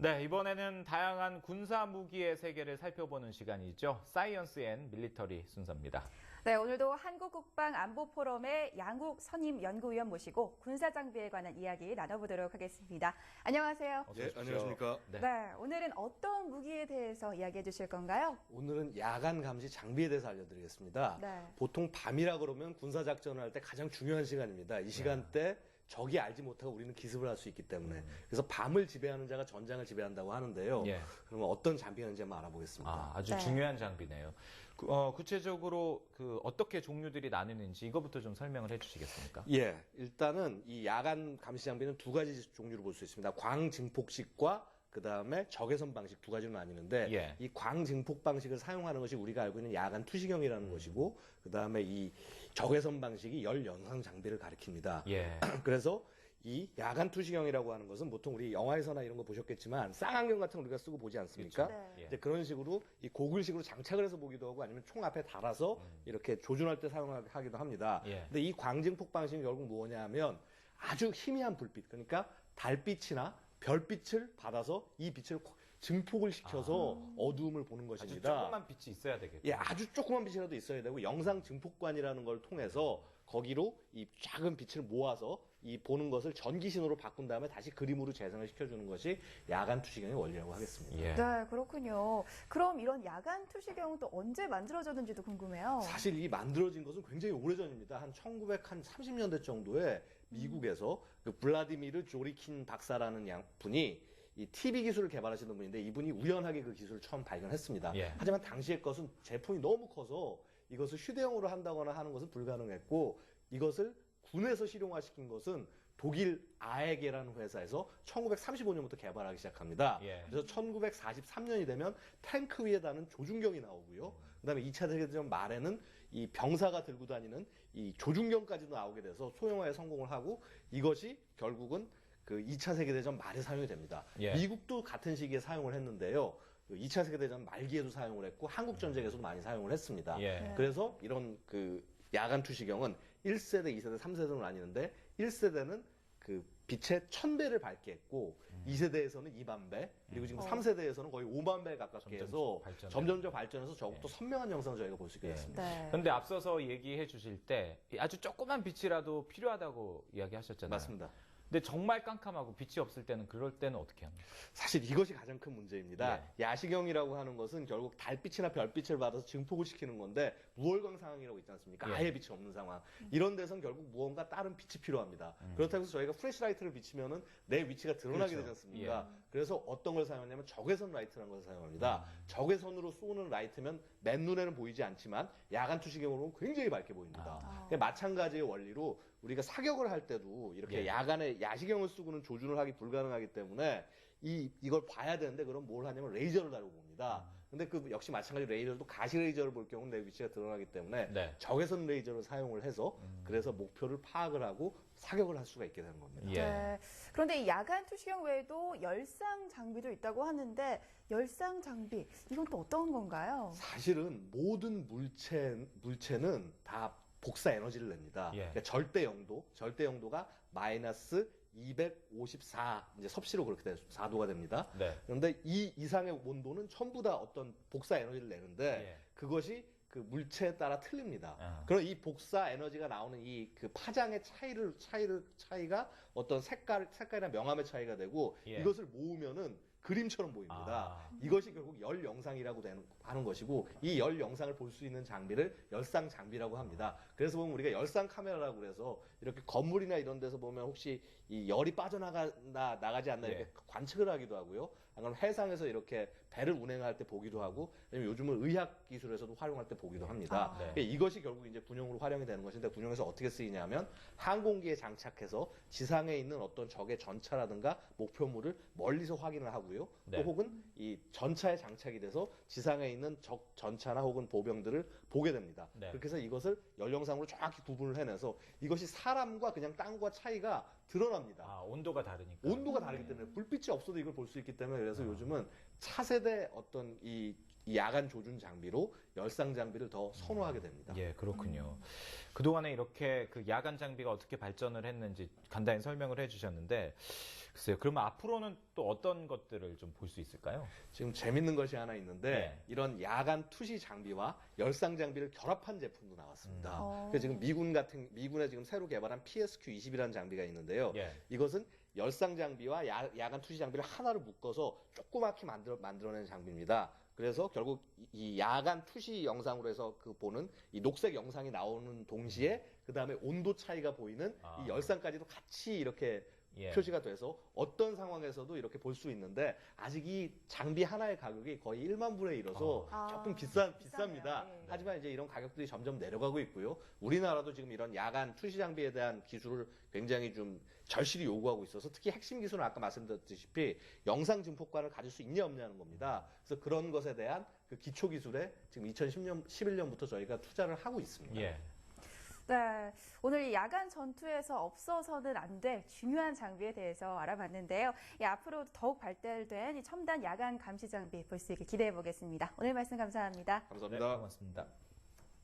네, 이번에는 다양한 군사 무기의 세계를 살펴보는 시간이죠. 사이언스 앤 밀리터리 순서입니다. 네, 오늘도 한국국방안보포럼의 양욱 선임 연구위원 모시고 군사 장비에 관한 이야기 나눠보도록 하겠습니다. 안녕하세요. 오십시오. 안녕하십니까. 네. 네, 오늘은 어떤 무기에 대해서 이야기해 주실 건가요? 오늘은 야간 감시 장비에 대해서 알려드리겠습니다. 네. 보통 밤이라 그러면 군사 작전을 할 때 가장 중요한 시간입니다. 이 시간대 적이 알지 못하고 우리는 기습을 할 수 있기 때문에 그래서 밤을 지배하는 자가 전장을 지배한다고 하는데요. 예. 그러면 어떤 장비가 있는지 한번 알아보겠습니다. 아, 아주 네. 중요한 장비네요. 구, 어, 구체적으로 그 어떻게 종류들이 나뉘는지 이거부터 좀 설명을 해주시겠습니까? 예, 일단은 이 야간 감시 장비는 두 가지 종류로 볼 수 있습니다. 광증폭식과 그 다음에 적외선 방식 두 가지로 나뉘는데 예. 이 광증폭 방식을 사용하는 것이 우리가 알고 있는 야간 투시경이라는 음. 것이고 그 다음에 이 적외선 방식이 열 연상 장비를 가리킵니다. 예. 그래서 이 야간 투시경이라고 하는 것은 보통 우리 영화에서나 이런 거 보셨겠지만 쌍안경 같은 거 우리가 쓰고 보지 않습니까? 그렇죠. 네. 예. 이제 그런 식으로 이 고글식으로 장착을 해서 보기도 하고 아니면 총 앞에 달아서 이렇게 조준할 때 사용하기도 합니다. 예. 근데 이 광증폭 방식은 결국 뭐냐 하면 아주 희미한 불빛, 그러니까 달빛이나 별빛을 받아서 이 빛을 증폭을 시켜서 어두움을 보는 아주 것입니다. 조그만 빛이 있어야 되겠죠. 예, 아주 조그만 빛이라도 있어야 되고 영상 증폭관이라는 걸 통해서 거기로 이 작은 빛을 모아서 이 보는 것을 전기신호로 바꾼 다음에 다시 그림으로 재생을 시켜주는 것이 야간 투시경의 원리라고 하겠습니다. 예. 네, 그렇군요. 그럼 이런 야간 투시경은 또 언제 만들어졌는지도 궁금해요. 사실 이 만들어진 것은 굉장히 오래전입니다. 한 1930년대 정도에 미국에서 그 블라디미르 조리킨 박사라는 양 분이 이 TV 기술을 개발하시는 분인데 이분이 우연하게 그 기술을 처음 발견했습니다. 예. 하지만 당시의 것은 제품이 너무 커서 이것을 휴대용으로 한다거나 하는 것은 불가능했고 이것을 군에서 실용화시킨 것은 독일 아에게라는 회사에서 1935년부터 개발하기 시작합니다. 예. 그래서 1943년이 되면 탱크 위에 다는 조준경이 나오고요. 그다음에 2차 세계대전 말에는 이 병사가 들고 다니는 이 조준경까지도 나오게 돼서 소형화에 성공을 하고 이것이 결국은 그 2차 세계대전 말에 사용이 됩니다. 예. 미국도 같은 시기에 사용을 했는데요. 그 2차 세계대전 말기에도 사용을 했고 한국 전쟁에서도 많이 사용을 했습니다. 예. 그래서 이런 그 야간 투시경은 1세대, 2세대, 3세대로 나뉘는데 1세대는 그 빛의 1000배를 밝게 했고 2세대에서는 2만 배, 그리고 지금 어. 3세대에서는 거의 5만 배 가깝게 점점 해서 발전해. 점점점 발전해서 저것도 선명한 영상을 저희가 볼 수 있게 예. 됐습니다. 네. 근데 앞서서 얘기해 주실 때 아주 조그만 빛이라도 필요하다고 이야기하셨잖아요. 맞습니다. 근데 정말 깜깜하고 빛이 없을 때는 그럴 때는 어떻게 합니까? 사실 이것이 가장 큰 문제입니다. 예. 야시경이라고 하는 것은 결국 달빛이나 별빛을 받아서 증폭을 시키는 건데 무월광 상황이라고 있지 않습니까? 예. 아예 빛이 없는 상황. 이런 데선 결국 무언가 다른 빛이 필요합니다. 음. 그렇다고 해서 저희가 플래시라이트를 비치면은 내 위치가 드러나게 그렇죠. 되지 않습니까? 그래서 어떤 걸 사용하냐면 적외선 라이트라는 걸 사용합니다. 음. 적외선으로 쏘는 라이트면 맨눈에는 보이지 않지만 야간 투시경으로 보면 굉장히 밝게 보입니다. 아. 마찬가지의 원리로 우리가 사격을 할 때도 이렇게 예. 야간에 야시경을 쓰고는 조준을 하기 불가능하기 때문에 이 이걸 봐야 되는데 그럼 뭘 하냐면 레이저를 다루고 봅니다. 음. 근데 그 역시 마찬가지 로 레이저도 가시 레이저를 볼 경우는 내 위치가 드러나기 때문에 네. 적외선 레이저를 사용을 해서 음. 그래서 목표를 파악을 하고 사격을 할 수가 있게 되는 겁니다. 예. 네. 그런데 이 야간 투시경 외에도 열상 장비도 있다고 하는데 열상 장비 이건 또 어떤 건가요? 사실은 모든 물체 물체는 다 복사 에너지를 냅니다. 예. 그러니까 절대 영도, 절대 영도가 마이너스 254 이제 섭씨로 그렇게 돼서 4도가 됩니다. 네. 그런데 이 이상의 온도는 전부 다 어떤 복사 에너지를 내는데 예. 그것이 그 물체에 따라 틀립니다. 아. 그럼 이 복사 에너지가 나오는 이 그 파장의 차이를 차이를 차이가 어떤 색깔 색깔이나 명암의 차이가 되고 예. 이것을 모으면은 그림처럼 보입니다. 아. 이것이 결국 열 영상이라고 되는, 하는 것이고 이 열 영상을 볼 수 있는 장비를 열상 장비라고 합니다. 그래서 보면 우리가 열상 카메라라고 그래서 이렇게 건물이나 이런 데서 보면 혹시 이 열이 빠져나가 나 나가지 않나 이렇게 예. 관측을 하기도 하고요. 아니면 해상에서 이렇게 배를 운행할 때 보기도 하고 아니면 요즘은 의학 기술에서도 활용할 때 보기도 합니다. 아. 네. 그러니까 이것이 결국 이제 군용으로 활용이 되는 것인데 군용에서 어떻게 쓰이냐면 항공기에 장착해서 지상에 있는 어떤 적의 전차라든가 목표물을 멀리서 확인을 하고요. 네. 또 혹은 이 전차에 장착이 돼서 지상에 있는 적 전차나 혹은 보병들을 보게 됩니다. 네. 그렇게 해서 이것을 연령상으로 정확히 구분을 해내서 이것이 사람과 그냥 땅과 차이가 드러납니다. 아, 온도가 다르니까. 온도가 다르기 때문에 불빛이 없어도 이걸 볼 수 있기 때문에 그래서 요즘은 차세대 어떤 이, 이 야간 조준 장비로 열상 장비를 더 선호하게 됩니다. 예, 그렇군요. 그동안에 이렇게 그 야간 장비가 어떻게 발전을 했는지 간단히 설명을 해 주셨는데, 글쎄요. 그러면 앞으로는 또 어떤 것들을 좀 볼 수 있을까요? 지금 재밌는 것이 하나 있는데 네. 이런 야간 투시 장비와 열상 장비를 결합한 제품도 나왔습니다. 어. 그래서 지금 미군 같은 미군에 지금 새로 개발한 PSQ-20이라는 장비가 있는데요. 예. 이것은 열상 장비와 야, 야간 투시 장비를 하나로 묶어서 조그맣게 만들어 만들어낸 장비입니다. 그래서 결국 이- 이 야간 투시 영상으로 해서 그 보는 이 녹색 영상이 나오는 동시에 그 다음에 온도 차이가 보이는 아. 이 열상까지도 같이 이렇게 예. 표시가 돼서 어떤 상황에서도 이렇게 볼 수 있는데 아직 이 장비 하나의 가격이 거의 1만 불에 이르서 아. 조금 비싼 비싸네요. 비쌉니다. 네. 하지만 이제 이런 가격들이 점점 내려가고 있고요. 우리나라도 지금 이런 야간 투시 장비에 대한 기술을 굉장히 좀 절실히 요구하고 있어서 특히 핵심 기술은 아까 말씀드렸다시피 영상 증폭관을 가질 수 있냐 없냐는 겁니다. 그래서 그런 것에 대한 그 기초 기술에 지금 2010년 11년부터 저희가 투자를 하고 있습니다. 예. 네, 오늘 이 야간 전투에서 없어서는 안 될 중요한 장비에 대해서 알아봤는데요. 이 앞으로 더욱 발달된 이 첨단 야간 감시 장비 볼 수 있게 기대해 보겠습니다. 오늘 말씀 감사합니다. 네, 감사합니다. 고맙습니다.